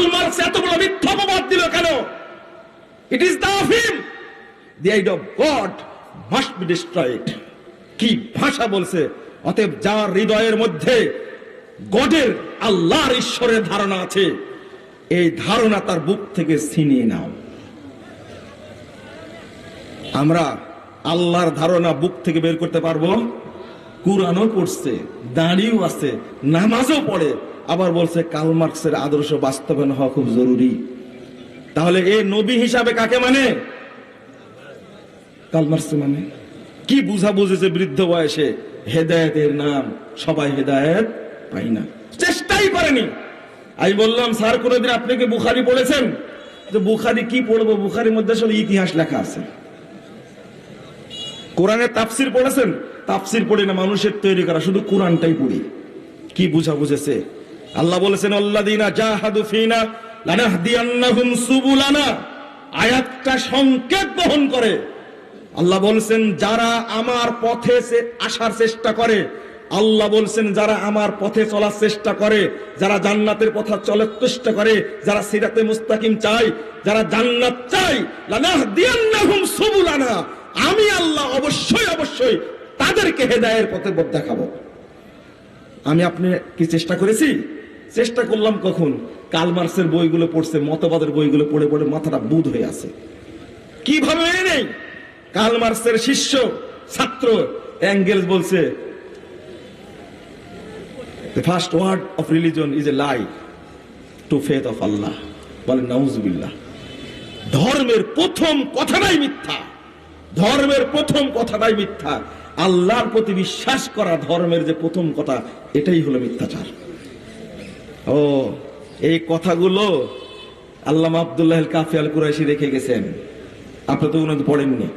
Karl Marx এত বড় মিথ্যা দিল কেন? It is the idea of God must be destroyed কি ভাষা বলছে? অতএব যার হৃদয়ের মধ্যে গডের আল্লাহর ঈশ্বরের ধারণা আছে, এই ধারণা তার বুক থেকে ছিনিয়ে নাও। আমরা আল্লাহর ধারণা বুক থেকে বের করতে পারব? কোরআনও পড়ছে, দাঁড়িয়েও আছে, নামাজও পড়ে, আবার বলছে কাল মার্কসের আদর্শ বাস্তবায়ন হওয়া খুব জরুরি। তাহলে এ নবী হিসাবে কাকে মানে? কাল মার্কস মানে? কি বুঝা বুঝেছে বৃদ্ধ বয়সে হেদায়েতের নাম সবাই হেদায়েত পাই না। চেষ্টাই করেনি। আমি বললাম, স্যার, কোনোদিন আপনি কি বুখারি পড়েছেন? যে বুখারি কি পড়ব? বুখারির মধ্যে আসলে ইতিহাস লেখা আছে। কোরআনের তাফসির পড়েছেন? তাফসির পড়ি না, মানুষের তৈরি করা, শুধু কোরআনটাই পড়ি। কি বুঝা বুঝেছে? আল্লাহ বলেছেন আয়াতটা সংকেত বহন করে। আল্লাহ বলছেন, যারা আমার পথে আসার চেষ্টা করে, আল্লাহ বলছেন, যারা আমার পথে চলার চেষ্টা করে, যারা জান্নাতের পথে চলার চেষ্টা করে, যারা সিরাতে মুস্তাকিম চাই যারা জান্নাত চাই আমি আল্লাহ অবশ্যই অবশ্যই তাদেরকে হেদায়ের পথে পথ দেখাবো আমি আপনি কি চেষ্টা করেছি? চেষ্টা করলাম কখন? কালমার্সের বইগুলো পড়ছে, মতবাদের বইগুলো পড়ে পড়ে মাথাটা বুধ হয়ে আছে। কীভাবে মেনে নেই? কালমার্সের শিষ্য, ছাত্র, অ্যাঙ্গেলস বলছে, The first word of religion is a lie, to faith of Allah. বলেন নাউজুবিল্লাহ। ধর্মের প্রথম কথাটাই মিথ্যা। ধর্মের প্রথম কথাটাই মিথ্যা। আল্লাহর প্রতি বিশ্বাস করা ধর্মের যে প্রথম কথা, এটাই হলো মিথ্যাচার। ও, এই কথাগুলো আল্লাহ আব্দুল্লাহ কাফিয়াল কুরাইশি রেখে গেছেন। আপনি তো উনি পড়েননি।